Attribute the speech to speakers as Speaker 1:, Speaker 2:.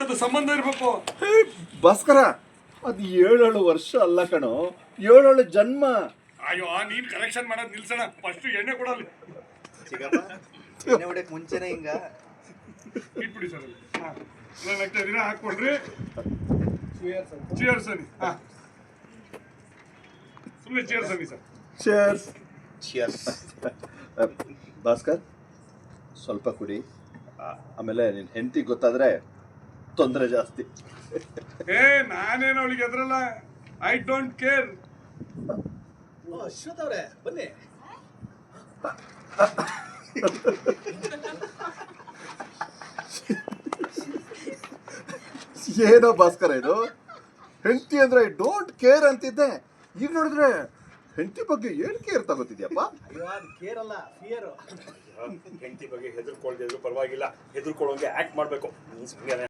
Speaker 1: ಅದು ಸಂಬಂಧ ಇರ್ಬೇಕು.
Speaker 2: ಹೇ, ಭಾಸ್ಕರ ಅದು ಏಳೇಳು ವರ್ಷ ಅಲ್ಲ ಕಣೋ. ಏಳೇಳು ಜನ್ಮ.
Speaker 1: ಅಯ್ಯೋ ನೀನ್ ಕಲೆಕ್ಷನ್ ಮಾಡೋದ್ ನಿಲ್ಸಣ. ಫಸ್ಟ್ ಎಣ್ಣೆ ಕೊಡಲ್ಲ
Speaker 3: ಚಿಕ್ಕಪ್ಪ ಎಣ್ಣೆ ಹೊಡ್ಯಕ್ ಮುಂಚೆನೆ ಹಿಂಗ.
Speaker 1: ಇಟ್ಬಿಡಿ ಸರ್ ಅಲ್ಲಿ ಹಾ. ನಾನು ಆಗ್ತಾ ಇದೀನ ಹಾಕೊಡ್ರಿ ಚಿಯರ್ಸ್ ಅನ್ನಿ ಹಾ. ಸುಮ್ಮನೆ ಚಿಯರ್ಸ್ ಅನ್ನಿ ಸರ್.
Speaker 2: ಚೇರ್ಸ್
Speaker 3: ಚಿಯರ್ಸ್
Speaker 2: ಭಾಸ್ಕರ್ ಸ್ವಲ್ಪ ಕುಡಿ. ಆಮೇಲೆ ನಿನ್ನ ಹೆಂಡತಿ ಗೊತ್ತಾದ್ರೆ ತೊಂದರೆ ಜಾಸ್ತಿ.
Speaker 1: ಏ ನಾನೇನು ಅವಳಿಗೆ ಎದ್ರಲ್ಲ ಐ ಡೋಂಟ್ ಕೇರ್
Speaker 3: ಅಶ್ವಥ್ ಅವರೇ ಬನ್ನಿ.
Speaker 2: ಏನೋ ಭಾಸ್ಕರ ಇದು? ಹೆಂಡತಿ ಅಂದ್ರೆ ಐ ಡೋಂಟ್ ಕೇರ್ ಅಂತಿದ್ದೆ. ಈಗ ನೋಡಿದ್ರೆ ಹೆಂಡತಿ ಬಗ್ಗೆ ಏನ್ ಕೇರ್ ತಗೋತಿದ್ಯಪ್ಪ?
Speaker 3: ಅಯ್ಯೋ ಅದು ಕೇರ್ ಅಲ್ಲ ಫಿಯರ್
Speaker 1: ಹೆಂಡತಿ ಬಗ್ಗೆ ಹೆದರ್ಕೊಳ್ದಿದ್ರು ಪರವಾಗಿಲ್ಲ. ಹೆದರ್ಕೊಳ್ಳೋಂಗೆ ಆಕ್ಟ್ ಮಾಡ್ಬೇಕು.